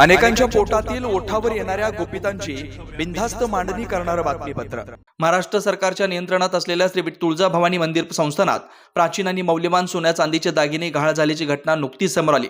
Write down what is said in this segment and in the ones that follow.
अनेकांच्या पोटातील ओठावर येणाऱ्या गोपितांची बिनधास्त मांडणी करणारं बातमीपत्र. महाराष्ट्र सरकारच्या नियंत्रणात असलेल्या श्री विठ- तुळजाभवानी मंदिर संस्थानात प्राचीन आणि मौल्यवान सोन्या चांदीचे दागिने गहाळ झाल्याची घटना नुकतीच समोर आली.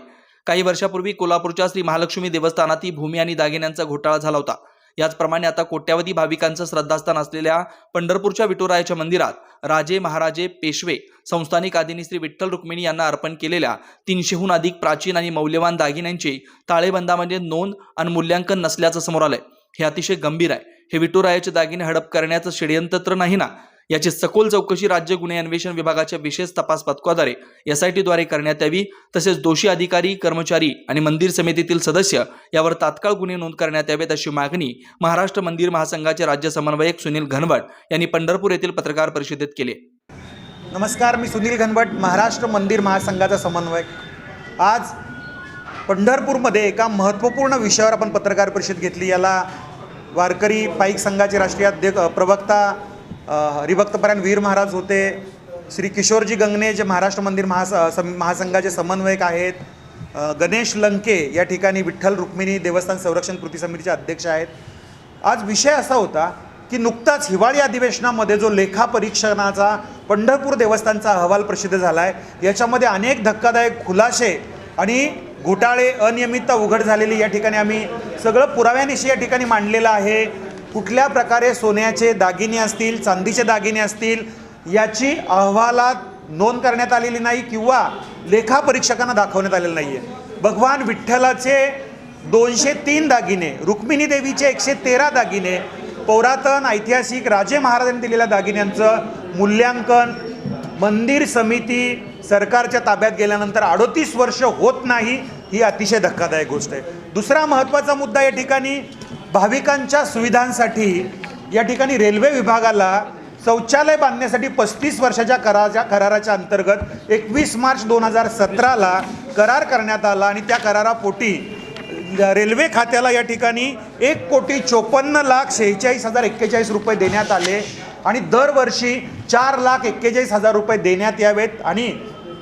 काही वर्षापूर्वी कोल्हापूरच्या श्री महालक्ष्मी देवस्थानातही भूमी आणि दागिन्यांचा घोटाळा झाला होता. याचप्रमाणे आता कोट्यावधी भाविकांचं श्रद्धास्थान असलेल्या पंढरपूरच्या विठुरायाच्या मंदिरात राजे महाराजे पेशवे संस्थानिक आदिनी श्री विठ्ठल रुक्मिणी यांना अर्पण केलेल्या तीनशेहून अधिक प्राचीन आणि मौल्यवान दागिन्यांची ताळेबंदामध्ये नोंद आणि मूल्यांकन नसल्याचं समोर आलंय. हे अतिशय गंभीर आहे. हे विठुरायाचे दागिने हडप करण्याचं षडयंत्र नाही ना? याची सखोल चौकशी राज्य गुन्हे अन्वेषण विभागाच्या विशेष तपास पथकाद्वारे एसआयटीद्वारे करण्यात यावी. तसेच दोषी अधिकारी कर्मचारी आणि मंदिर समितीतील सदस्य यावर तात्काळ गुन्हे नोंद करण्यात यावेत अशी मागणी महाराष्ट्र मंदिर महासंघाचे राज्य समन्वयक सुनील घनवट यांनी पंढरपूर येथील पत्रकार परिषदेत केले. नमस्कार मी सुनील घनवट महाराष्ट्र मंदिर महासंघाचा समन्वयक. आज पंढरपूरमध्ये एका महत्त्वपूर्ण विषयावर आपण पत्रकार परिषद घेतली. याला वारकरी पाईक संघाचे राष्ट्रीय अध्यक्ष प्रवक्ता हरिभक्तपरायण वीर महाराज होते. श्री किशोरजी गंगणे जे महाराष्ट्र मंदिर महास सम- महासंघाचे समन्वयक आहेत. गणेश लंके या ठिकाणी विठ्ठल रुक्मिणी देवस्थान संरक्षण कृती समितीचे अध्यक्ष आहेत. आज विषय असा होता की नुकताच हिवाळी अधिवेशनामध्ये जो लेखापरीक्षणाचा पंढरपूर देवस्थानचा अहवाल प्रसिद्ध झाला आहे याच्यामध्ये अनेक धक्कादायक खुलासे आणि घोटाळे अनियमितता उघड झालेली या ठिकाणी आम्ही सगळं पुराव्यानिशी या ठिकाणी मांडलेलं आहे. कुठल्या प्रकारे सोन्याचे दागिने असतील चांदीचे दागिने असतील याची अहवालात नोंद करण्यात आलेली नाही किंवा लेखापरीक्षकांना दाखवण्यात आलेलं नाही आहे भगवान विठ्ठलाचे दोनशे तीन दागिने रुक्मिणी देवीचे एकशे तेरा दागिने पौरातन ऐतिहासिक राजे महाराजांनी दिलेल्या दागिन्यांचं मूल्यांकन मंदिर समिती सरकारच्या ताब्यात गेल्यानंतर अडोतीस वर्ष होत नाही ही अतिशय धक्कादायक गोष्ट आहे. दुसरा महत्त्वाचा मुद्दा या ठिकाणी भाविकांच्या सुविधांसाठी या ठिकाणी रेल्वे विभागाला शौचालय बांधण्यासाठी पस्तीस वर्षाच्या कराच्या कराराच्या अंतर्गत एकवीस मार्च दोन हजार सतराला करार करण्यात आला आणि त्या करारापोटी रेल्वे खात्याला या ठिकाणी एक कोटी चोपन्न लाख शेहेचाळीस हजार एक्केचाळीस रुपये देण्यात आले आणि दरवर्षी चार लाख एक्केचाळीस हजार रुपये देण्यात यावेत आणि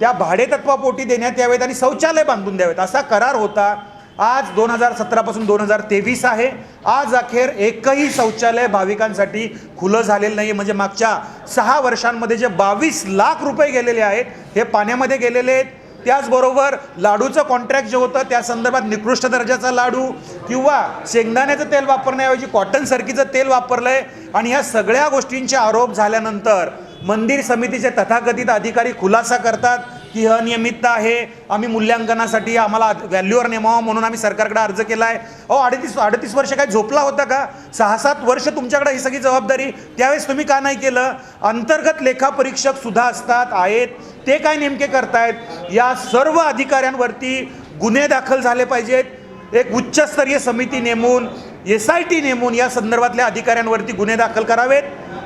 त्या भाडेतत्वापोटी देण्यात यावेत आणि शौचालय बांधून द्यावेत. असा करार होता. आज दोन हजार सतरापासून दोन हजार तेवीस आहे. आज अखेर एकही शौचालय भाविकांसाठी खुलं झालेलं नाही म्हणजे मागच्या सहा वर्षांमध्ये जे बावीस लाख रुपये गेलेले आहेत हे पाण्यामध्ये गेलेले आहेत. त्याचबरोबर लाडूचं कॉन्ट्रॅक्ट जे होतं त्या संदर्भात निकृष्ट दर्जाचा लाडू किंवा शेंगदाण्याचं तेल वापरण्याऐवजी कॉटन सरकीचं तेल वापरलं आहे आणि ह्या सगळ्या गोष्टींचे आरोप झाल्यानंतर मंदिर समितीचे तथाकथित अधिकारी खुलासा करतात. की ही अनियमितता आहे. आम्ही मूल्यांकनासाठी आम्हाला व्हॅल्यूवर नेमावं म्हणून आम्ही सरकारकडे अर्ज केला आहे अहो अडतीस अडतीस वर्ष काय झोपला होता का? सहा सात वर्ष तुमच्याकडे ही सगळी जबाबदारी. त्यावेळेस तुम्ही का नाही केलं? अंतर्गत लेखापरीक्षक सुद्धा असतात आहेत. ते काय नेमके करतायत? या सर्व अधिकाऱ्यांवरती गुन्हे दाखल झाले पाहिजेत. एक उच्चस्तरीय समिती नेमून एस आय टी नेमून या संदर्भातल्या अधिकाऱ्यांवरती गुन्हे दाखल करावेत.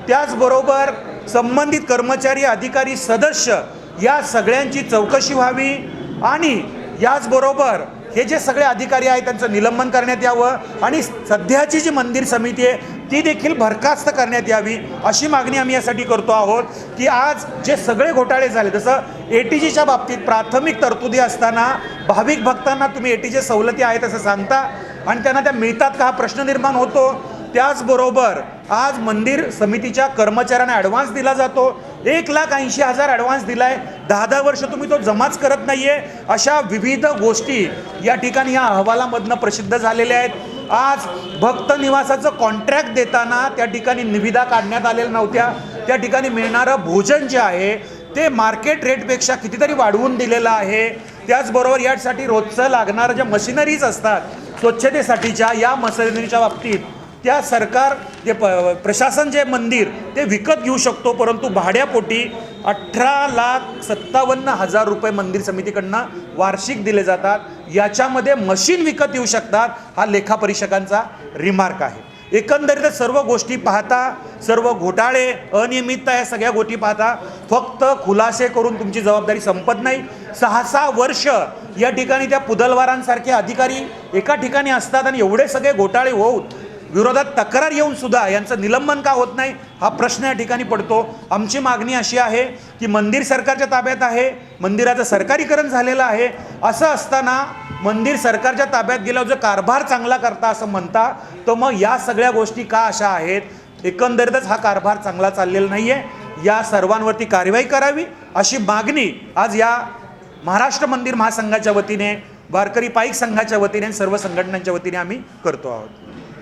त्याचबरोबर संबंधित कर्मचारी अधिकारी सदस्य या सगळ्यांची चौकशी व्हावी आणि याचबरोबर हे जे सगळे अधिकारी आहेत त्यांचं निलंबन करण्यात यावं आणि सध्याची जी मंदिर समिती आहे ती देखील बरखास्त करण्यात यावी अशी मागणी आम्ही यासाठी करतो आहोत की आज जे सगळे घोटाळे झाले जसं ए टी जीच्या बाबतीत प्राथमिक तरतुदी असताना भाविक भक्तांना तुम्ही ए टी जी सवलती आहेत असं सांगता आणि त्यांना त्या मिळतात का हा प्रश्न निर्माण होतो त्याचबरोबर आज मंदिर समितीच्या कर्मचाऱ्यांना ॲडव्हान्स दिला जातो. एक लाख ऐंशी हजार ॲडव्हान्स दिला आहे दहा दहा वर्ष तुम्ही तो जमाच करत नाही आहे अशा विविध गोष्टी या ठिकाणी या अहवालामधनं प्रसिद्ध झालेल्या आहेत. आज भक्त निवासाचं कॉन्ट्रॅक्ट देताना त्या ठिकाणी निविदा काढण्यात आलेल्या नव्हत्या. त्या ठिकाणी मिळणारं भोजन जे आहे ते मार्केट रेटपेक्षा कितीतरी वाढवून दिलेलं आहे. त्याचबरोबर यासाठी रोजचं लागणारं ज्या मशिनरीज असतात स्वच्छतेसाठीच्या या मशिनरीच्या बाबतीत त्या सरकार जे प प्रशासन जे मंदिर ते विकत घेऊ शकतो परंतु भाड्यापोटी अठरा लाख सत्तावन्न हजार रुपये मंदिर समितीकडनं वार्षिक दिले जातात. याच्यामध्ये मशीन विकत येऊ शकतात हा लेखापरीक्षकांचा रिमार्क आहे. एकंदरीत सर्व गोष्टी पाहता सर्व घोटाळे अनियमितता या सगळ्या गोष्टी पाहता फक्त खुलासे करून तुमची जबाबदारी संपत नाही. सहा सहा वर्ष या ठिकाणी त्या पुदलवारांसारखे अधिकारी एका ठिकाणी असतात आणि एवढे सगळे घोटाळे होऊन विरोधात तक्रार येऊन सुद्धा यांचं निलंबन का होत नाही हा प्रश्न या ठिकाणी पडतो. आमची मागणी अशी आहे की मंदिर सरकारच्या ताब्यात आहे मंदिराचं सरकारीकरण झालेलं आहे. असं असताना मंदिर सरकारच्या ताब्यात गेल्यावर जो कारभार चांगला करता असं म्हणता तर मग या सगळ्या गोष्टी का अशा आहेत? एकंदरीतच हा कारभार चांगला चाललेला नाही आहे या सर्वांवरती कारवाई करावी अशी मागणी आज या महाराष्ट्र मंदिर महासंघाच्या वतीने वारकरी पाईक संघाच्या वतीने सर्व संघटनांच्या वतीने आम्ही करतो आहोत.